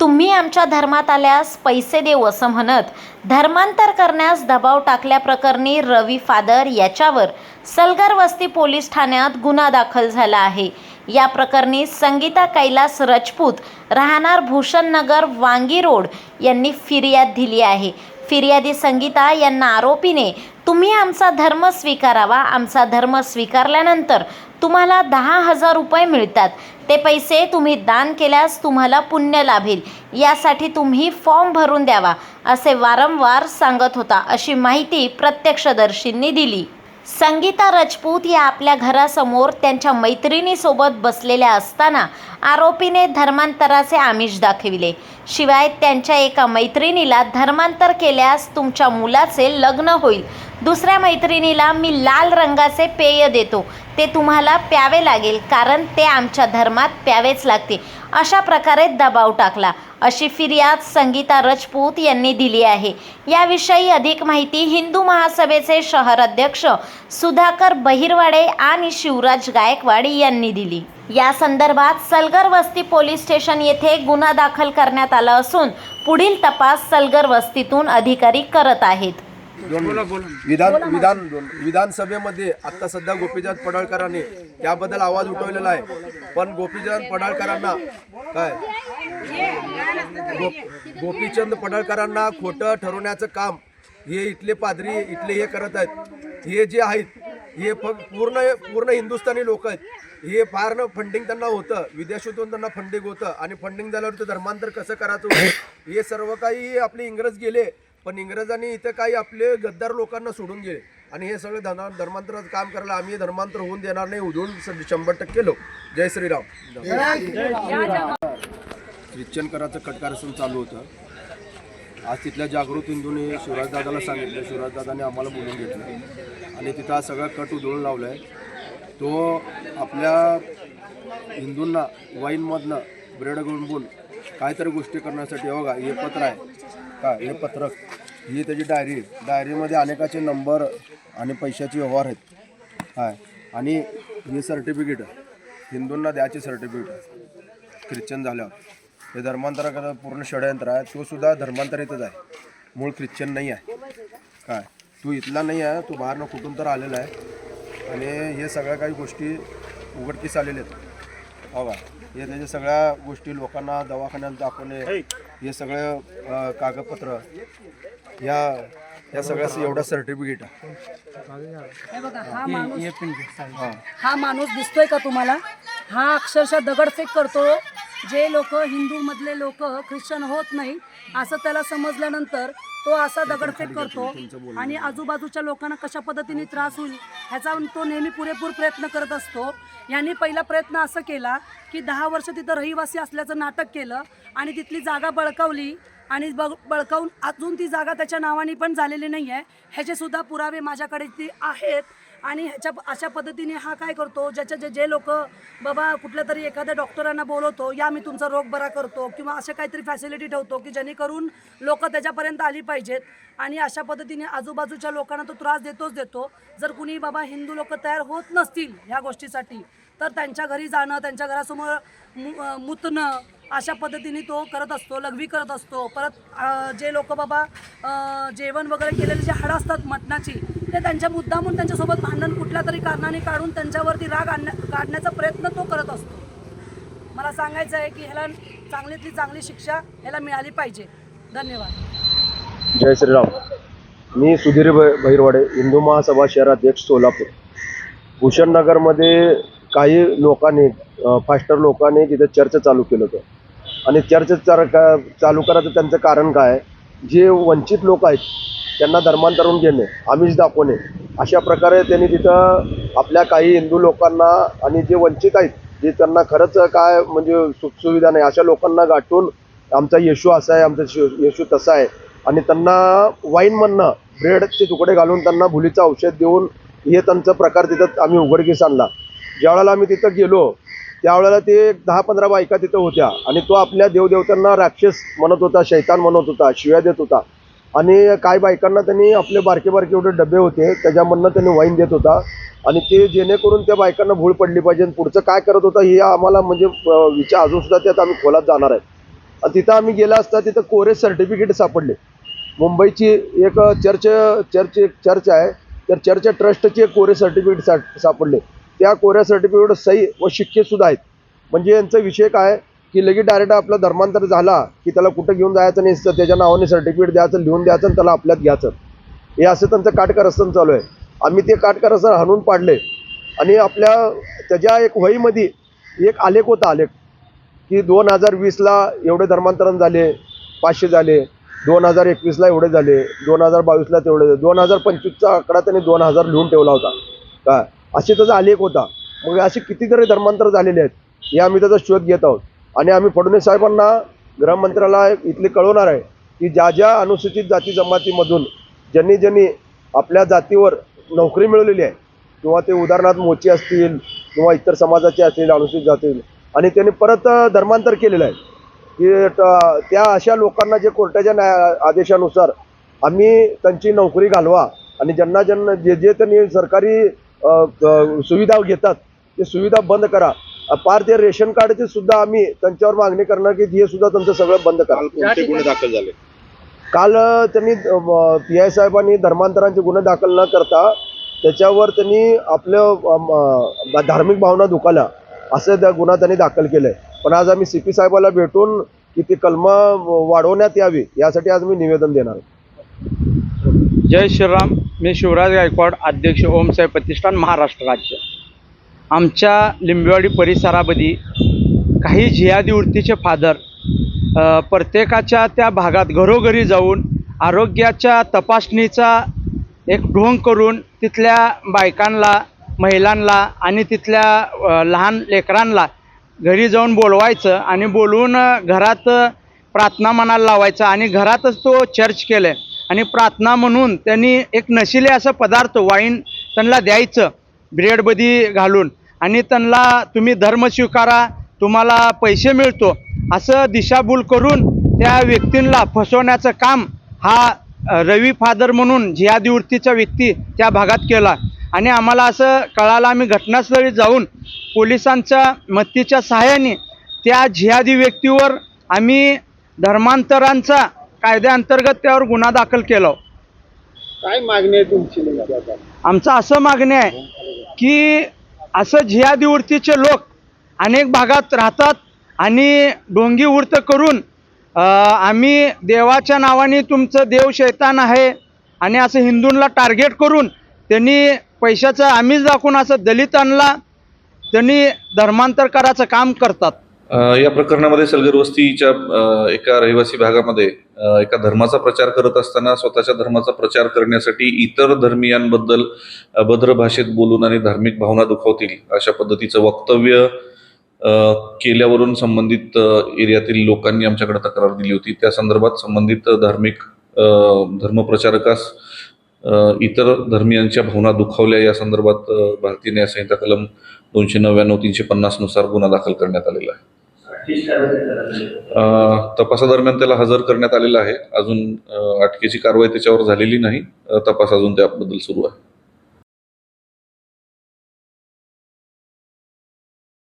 तुम्ही आमच्या धर्मात आल्यास पैसे देऊ असं म्हणत धर्मांतर करण्यास दबाव टाकल्याप्रकरणी रवी फादर याच्यावर सलगर वस्ती पोलीस ठाण्यात गुन्हा दाखल झाला आहे. या प्रकरणी संगीता कैलास राजपूत राहणार भूषणनगर वांगी रोड यांनी फिर्याद दिली आहे. फिर्यादी संगीता यांना आरोपीने तुम्ही आमचा धर्म स्वीकारावा. आमचा धर्म स्वीकारल्यानंतर तुम्हाला दहा हजार रुपये मिळतात. ते पैसे तुम्ही दान केल्यास तुम्हाला पुण्य लाभेल. यासाठी तुम्ही फॉर्म भरून द्यावा असे वारंवार सांगत होता अशी माहिती प्रत्यक्षदर्शींनी दिली. संगीता राजपूत या आपल्या घरासमोर त्यांच्या मैत्रिणीसोबत बसलेल्या असताना आरोपीने धर्मांतराचे आमिष दाखविले. शिवाय त्यांच्या एका मैत्रिणीला धर्मांतर केल्यास तुमच्या मुलाचे लग्न होईल. दुसऱ्या मैत्रिणीला मी लाल रंगाचे पेय देतो. ते तुम्हाला प्यावे लागेल कारण ते आमच्या धर्मात प्यावेच लागते. अशा प्रकारे दबाव टाकला. अशी फिर्याद संगीता रजपूत यांनी दिली आहे. याविषयी अधिक माहिती हिंदू महासभेचे शहर अध्यक्ष सुधाकर बहिरवाडे आणि शिवराज गायकवाड यांनी दिली. या संदर्भात सलगर वस्ती पोलीस स्टेशन येथे गुन्हा दाखल करण्यात आला असून पुढील तपास सलगर वस्तीतून अधिकारी करत आहेत. विधान विधान विधानसभेमध्ये आता सध्या गोपीचंद पडळकरांनी याबद्दल आवाज उठवलेला आहे. पण गोपीचंद पडळकरांना काय? गो गोपीचंद पडळकरांना खोटं ठरवण्याचं काम हे इथले पादरी इथले हे करत आहेत. हे जे आहेत हे फक्त पूर्ण पूर्ण हिंदुस्थानी लोक आहेत. हे फार न फंडिंग त्यांना होतं. विदेशातून त्यांना फंडिंग होतं. आणि फंडिंग झाल्यावर ते धर्मांतर कसं करायचं होतं? हे सर्व काही आपले इंग्रज गेले. पण इंग्रजांनी इथं काही आपले गद्दार लोकांना सोडून गेले. आणि हे सगळे धर्मा धर्मांतराचं काम करायला आम्ही धर्मांतर होऊन देणार नाही उधळून शंभर टक्के लोक. जय श्रीराम. ख्रिश्चन कराचं कटकारसन चालू होतं. आज तिथल्या जागृत हिंदूने शिवराजदादाला सांगितलं शिवराजदादाने आम्हाला बोलून घेतलं. आणि तिथं हा सगळा कट उधळून लावला आहे तो आपल्या हिंदूंना वाईनमधनं ब्रेड गुणबून काहीतरी गोष्टी करण्यासाठी. बघा हे पत्र आहे. का? हे पत्रक. ही त्याची डायरी डायरीमध्ये अनेकाचे नंबर आणि पैशाचे व्यवहार आहेत. काय आणि हे सर्टिफिकेट हिंदूंना द्यायचे सर्टिफिकेट ख्रिश्चन झाल्यावर. हे धर्मांतराकडं पूर्ण षडयंत्र आहे. तो सुद्धा धर्मांतरितच आहे. मूळ ख्रिश्चन नाही आहे. काय? तू इथला नाही आहे. तू बाहेरनं कुठून तर आलेला आहे. आणि हे सगळ्या काही गोष्टी उघडकीस आलेल्या आहेत. हो का? हे त्याच्या सगळ्या गोष्टी लोकांना दवाखान्यात दाखवणे हे सगळं कागदपत्र या या सगळ्याचं एवढं सर्टिफिकेट आहे. हे बघा हा माणूस माणूस दिसतोय का तुम्हाला? हा अक्षरशः दगडफेक करतो. जे लोक हिंदू मधले लोक ख्रिश्चन होत नाही असं त्याला समजल्यानंतर तो असा दगडफेक करतो आणि आजूबाजूच्या लोकांना कशा पद्धतीने त्रास होईल ह्याचा तो नेहमी पुरेपूर प्रयत्न करत असतो. यांनी पहिला प्रयत्न असं केला की दहा वर्ष तिथं रहिवासी असल्याचं नाटक केलं आणि तिथली जागा बळकावली. आणि बळ बळकावून अजून ती जागा त्याच्या नावाने पण झालेली नाही आहे ह्याचेसुद्धा पुरावे माझ्याकडे ती आहेत. आणि ह्याच्या अशा पद्धतीने हा काय करतो? ज्याच्या जे जे लोक बाबा कुठल्या तरी एखाद्या डॉक्टरांना बोलवतो या मी तुमचा रोग बरा करतो किंवा अशा काहीतरी फॅसिलिटी ठेवतो की जेणेकरून लोक त्याच्यापर्यंत आली पाहिजेत. आणि अशा पद्धतीने आजूबाजूच्या लोकांना तो त्रास देतोच देतो. जर कुणी बाबा हिंदू लोक तयार होत नसतील ह्या गोष्टीसाठी तर त्यांच्या घरी जाणं त्यांच्या घरासमोर मु- मुतणं अशा पद्धतीने तो करत असतो लघवी करत असतो. परत जे लोक बाबा जेवण वगैरे केलेले जे हाडं असतात मटणाची ते त्यांच्या मुद्दामून त्यांच्यासोबत भांडण कुठल्या तरी कारणाने काढून त्यांच्यावरती राग आणण्या काढण्याचा प्रयत्न तो करत असतो. मला सांगायचं आहे की ह्याला चांगलीतली चांगली शिक्षा ह्याला मिळाली पाहिजे. धन्यवाद. जय श्रीराम. मी सुधीर भैरवाडे हिंदू महासभा शहराध्यक्ष सोलापूर. भूषण नगरमध्ये काही लोकांनी फास्टर लोकांनी तिथे चर्च चालू केलं होतं. आणि चर्चा चार का चालू करायचं त्यांचं कारण काय? जे वंचित लोक आहेत त्यांना धर्मांतरून घेणे आमिष दाखवणे अशा प्रकारे त्यांनी तिथं आपल्या काही हिंदू लोकांना आणि जे वंचित आहेत जे त्यांना खरंच काय म्हणजे सुखसुविधा नाही अशा लोकांना गाठून आमचा येशू असा आहे आमचा शे- येशू तसा आहे. आणि त्यांना वाईनमधनं ब्रेडचे तुकडे घालून त्यांना भुलीचं औषध देऊन हे त्यांचा प्रकार तिथं आम्ही उघडकीस आणला. ज्यावेळेला आम्ही तिथं गेलो त्यावेळेला ते एक दहा पंधरा बायका तिथं होत्या. आणि तो आपल्या देवदेवतांना राक्षस म्हणत होता शैतान म्हणत होता शिव्या देत होता. आणि काही बायकांना त्यांनी आपले बारके बारके एवढे डबे होते त्याच्यामधनं त्यांनी वाईन देत होता. आणि ते जेणेकरून त्या बायकांना भूळ पडली पाहिजे आणि पुढचं काय करत होता हे आम्हाला म्हणजे विचार अजूनसुद्धा त्यात आम्ही खोलात जाणार आहे. आणि तिथं आम्ही गेला असता तिथं कोरे सर्टिफिकेट सापडले. मुंबईची एक चर्च चर्च एक चर्च आहे. तर चर्च ट्रस्टचे एक कोरे सर्टिफिकेट सा सापडले. त्या कोऱ्या सर्टिफिकेट सही व शिक्केसुद्धा आहेत. म्हणजे यांचा विषय काय? की लगेच डायरेक्ट आपला धर्मांतर झाला की त्याला कुठं घेऊन जायचं नाही त्याच्या नावाने सर्टिफिकेट द्यायचं लिहून द्यायचं आणि त्याला आपल्यात घ्यायचं. हे असं त्यांचं काटकारस्थान चालू आहे. आम्ही ते काटकारस्थान हाणून पाडले. आणि आपल्या त्याच्या एक वहीमध्ये एक आलेख होता आलेख की दोन हजार वीसला एवढे धर्मांतरण झाले पाचशे झाले. दोन हजार एकवीसला एवढे झाले. दोन हजार बावीसला तेवढे झाले. दोन हजार पंचवीसचा आकडा त्यांनी दोन हजार लिहून ठेवला होता. काय असे त्याचा आलेख होता. मग असे कितीतरी धर्मांतर झालेले आहेत. हे आम्ही त्याचा शोध घेत आहोत. आणि आम्ही फडणवीस साहेबांना गृहमंत्र्याला इथले कळवणार आहे की ज्या ज्या अनुसूचित जाती जमातीमधून ज्यांनी ज्यांनी आपल्या जातीवर नोकरी मिळवलेली आहे किंवा ते उदाहरणार्थ मोची असतील किंवा इतर समाजाचे असतील अनुसूचित जातील आणि त्यांनी परत धर्मांतर केलेलं आहे. की त्या अशा लोकांना जे कोर्टाच्या न्याय आदेशानुसार आम्ही त्यांची नोकरी घालवा आणि ज्यांना ज्यांना जे जे त्यांनी सरकारी सुविधा घेतात ते सुविधा बंद करा. पार ते रेशन कार्डचे सुद्धा आम्ही त्यांच्यावर मागणी करणार की हे सुद्धा त्यांचं सगळं बंद करा. कोणते गुन्हे दाखल झाले? काल त्यांनी पी आय साहेबांनी धर्मांतरांचे गुन्हे दाखल न करता त्याच्यावर त्यांनी आपलं धार्मिक भावना दुखावल्या असं त्या गुन्हा त्यांनी दाखल केलं पण आज आम्ही सी पी साहेबाला भेटून की ती कलमं वाढवण्यात यावी यासाठी आज मी निवेदन देणार आहे. जय श्रीराम. मी शिवराज गायकवाड अध्यक्ष ओमसाहेब प्रतिष्ठान महाराष्ट्र राज्य. आमच्या लिंबेवाडी परिसरामध्ये काही जिहादी वृत्तीचे फादर प्रत्येकाच्या त्या भागात घरोघरी जाऊन आरोग्याच्या तपासणीचा एक ढोंग करून तिथल्या बायकांना महिलांना आणि तिथल्या लहान लेकरांना घरी जाऊन बोलवायचं आणि बोलवून घरात प्रार्थना मनाला लावायचं आणि घरातच तो चर्च केलं आणि प्रार्थना म्हणून त्यांनी एक नशिले असं पदार्थ वाईन त्यांना द्यायचं ब्रेडमध्ये घालून. आणि त्यांना तुम्ही धर्म स्वीकारा तुम्हाला पैसे मिळतो असं दिशाभूल करून त्या व्यक्तींना फसवण्याचं काम हा रवी फादर म्हणून जिहादिवृत्तीचा व्यक्ती त्या भागात केला. आणि आम्हाला असं कळालं आम्ही घटनास्थळी जाऊन पोलिसांच्या मत्तीच्या सहाय्याने त्या जिहादी व्यक्तीवर आम्ही धर्मांतरांचा कायद्याअंतर्गत त्यावर गुन्हा दाखल केला. काय मागणी आहे तुमची नेमकी आता? आमचं असं मागणे आहे की असं जिहादी वृत्तीचे लोक अनेक भागात राहतात आणि डोंगी वृत्त करून अ, आम्ही देवाच्या नावाने तुमचं देव शैतान आहे आणि असं हिंदूंना टार्गेट करून त्यांनी पैशाचं आम्हीच दाखवून असं दलितांना त्यांनी धर्मांतर करायचं काम करतात. या प्रकरणामध्ये सलगर वस्तीच्या एका रहिवासी भागामध्ये एका धर्माचा प्रचार करत असताना स्वतःच्या धर्माचा प्रचार करण्यासाठी इतर धर्मियांबद्दल अभद्र भाषेत बोलून आणि धार्मिक भावना दुखावतील अशा पद्धतीचं वक्तव्य केल्यावरून संबंधित एरियातील लोकांनी आमच्याकडे तक्रार दिली होती. त्या संदर्भात संबंधित धार्मिक धर्मप्रचारकास इतर धर्मियांच्या भावना दुखावल्या. या संदर्भात भारतीय न्यायसंहिता कलम दोनशे नव्याण्णव तीनशे पन्नासनुसार गुन्हा दाखल करण्यात आलेला आहे. तपासादरम्यान त्याला हजर करण्यात आलेला आहे. अजून अटकेची कारवाई त्याच्यावर झालेली नाही. तपास अजून त्याबद्दल सुरू आहे.